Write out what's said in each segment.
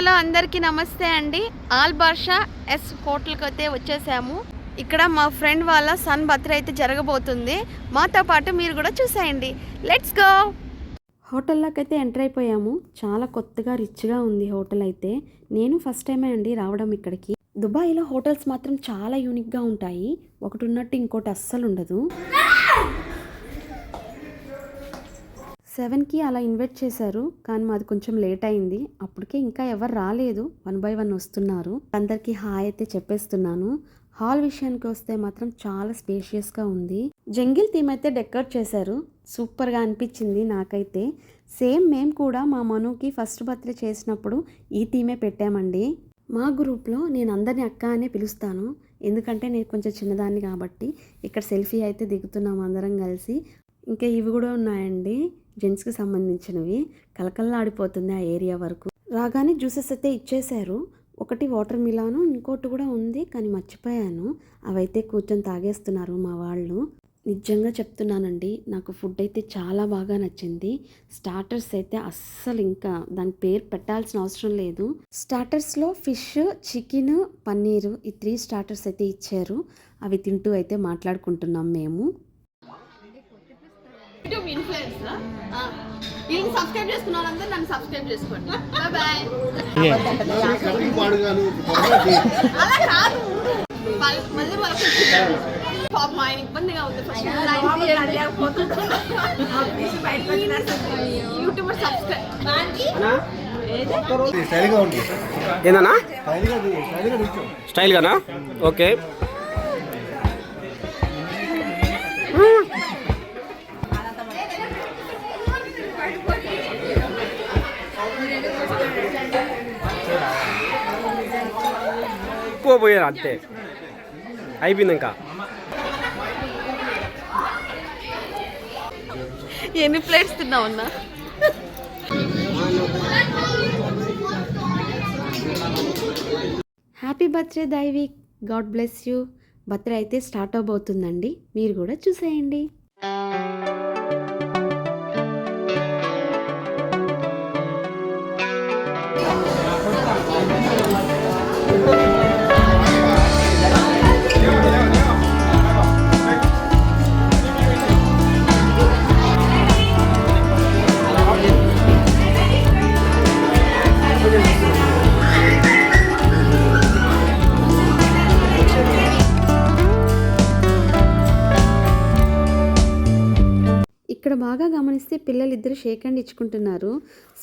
Hello అందరికీ నమస్తే అండి. ఆల్ బాషా ఎస్ హోటల్కి అయితే వచ్చేసాము. ఇక్కడ మా ఫ్రెండ్ వాళ్ళ సన్ బర్త్డే అయితే జరగబోతుంది. మాతో పాటు మీరు కూడా చూసేయండి. Let's go! హోటల్లోకి అయితే ఎంటర్ అయిపోయాము. చాలా కొత్తగా రిచ్గా ఉంది హోటల్ అయితే. నేను ఫస్ట్ టైమే అండి రావడం ఇక్కడికి. దుబాయ్లో హోటల్స్ మాత్రం చాలా యూనిక్గా ఉంటాయి. ఒకటి ఉన్నట్టు ఇంకోటి అస్సలు ఉండదు. సెవెన్కి అలా ఇన్వైట్ చేశారు కానీ మాది కొంచెం లేట్ అయింది. అప్పటికే ఇంకా ఎవరు రాలేదు. వన్ బై వన్ వస్తున్నారు. అందరికీ హాయ్ అయితే చెప్పేస్తున్నాను. హాల్ విషయానికి వస్తే మాత్రం చాలా స్పేషియస్గా ఉంది. జంగిల్ థీమ్ అయితే డెకరేట్ చేశారు. సూపర్గా అనిపించింది నాకైతే. సేమ్ మేము కూడా మా మనుకి ఫస్ట్ బర్త్డే చేసినప్పుడు ఈ థీమే పెట్టామండి. మా గ్రూప్లో నేను అందరిని అక్క అనే పిలుస్తాను. ఎందుకంటే నేను కొంచెం చిన్నదాన్ని కాబట్టి ఇక్కడ సెల్ఫీ అయితే దిగుతున్నాం అందరం కలిసి. ఇంకా ఇవి కూడా ఉన్నాయండి. జెంట్స్కి సంబంధించినవి. కలకల్లాడిపోతుంది ఆ ఏరియా వరకు. రాగానే జ్యూసెస్ అయితే ఇచ్చేశారు. ఒకటి వాటర్ మిలాను ఇంకోటి కూడా ఉంది కానీ మర్చిపోయాను. అవైతే కూర్చొని తాగేస్తున్నారు మా వాళ్ళు. నిజంగా చెప్తున్నానండి నాకు ఫుడ్ అయితే చాలా బాగా నచ్చింది. స్టార్టర్స్ అయితే అస్సలు ఇంకా దాని పేరు పెట్టాల్సిన అవసరం లేదు. స్టార్టర్స్లో ఫిష్ చికెన్ పన్నీరు ఈ త్రీ స్టార్టర్స్ అయితే ఇచ్చారు. అవి తింటూ అయితే మాట్లాడుకుంటున్నాం మేము. వీళ్ళకి సబ్స్క్రైబ్ చేసుకున్న వాళ్ళందరూ నన్ను సబ్స్క్రైబ్ చేసుకోండి. బాయ్ అలా కాదు మళ్ళీ పాపం ఆయన ఇబ్బందిగా ఉంది. యూట్యూబర్ సబ్స్క్రైబ్ ఏందన్నా? స్టైల్గానా? ఓకే. పోయారు అంతే. అయిపోయింది ఇంకా ఎన్ని plates తిన్నావన్నా happy birthday Daivik God bless you. Birthday అయితే స్టార్ట్ అవబోతుందండి. మీరు కూడా చూసేయండి. ఇక్కడ బాగా గమనిస్తే పిల్లలు ఇద్దరు షేక్ హ్యాండ్ ఇచ్చుకుంటున్నారు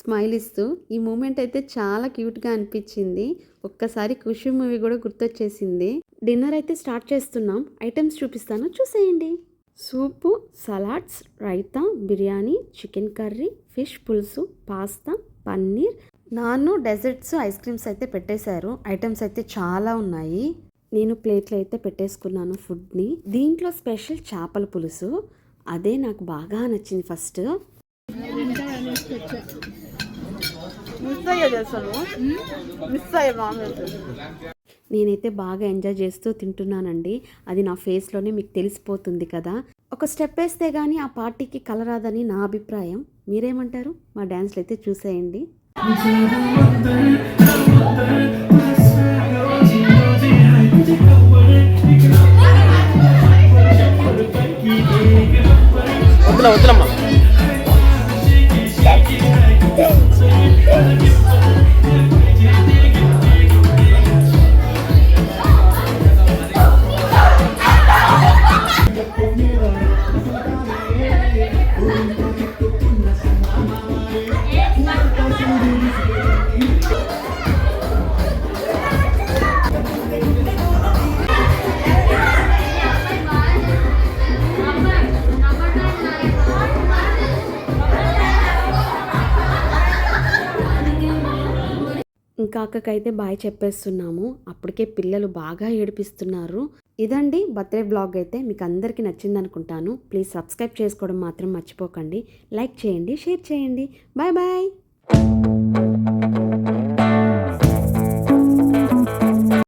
స్మైల్ ఇస్తూ. ఈ మూమెంట్ అయితే చాలా క్యూట్గా అనిపించింది. ఒక్కసారి ఖుషి మూవీ కూడా గుర్తొచ్చేసింది. డిన్నర్ అయితే స్టార్ట్ చేస్తున్నాం. ఐటమ్స్ చూపిస్తాను. చూసేయండి. Soup salads raita biryani chicken curry fish పులుసు pasta paneer. Naan desserts ice creams అయితే పెట్టేశారు. ఐటమ్స్ అయితే చాలా ఉన్నాయి. నేను ప్లేట్లో అయితే పెట్టేసుకున్నాను ఫుడ్ని. దీంట్లో స్పెషల్ చేపల పులుసు. అదే నాకు బాగా నచ్చింది ఫస్ట్. మిస్ మిస్ అయ్యా నేనైతే బాగా ఎంజాయ్ చేస్తూ తింటున్నానండి. అది నా ఫేస్లోనే మీకు తెలిసిపోతుంది కదా. ఒక స్టెప్ వేస్తే కానీ ఆ పార్టీకి కలరాదని నా అభిప్రాయం. మీరేమంటారు? మా డ్యాన్స్లు అయితే చూసేయండి. వద్దులమ్మా ఇంకా అక్కకైతే బాయ్ చెప్పేస్తున్నాము. అప్పటికే పిల్లలు బాగా ఏడిపిస్తున్నారు. ఇదండి బర్త్డే బ్లాగ్ అయితే మీకు అందరికీ నచ్చింది అనుకుంటాను ప్లీజ్ సబ్స్క్రైబ్ చేసుకోవడం మాత్రం మర్చిపోకండి. లైక్ చేయండి షేర్ చేయండి. Bye bye.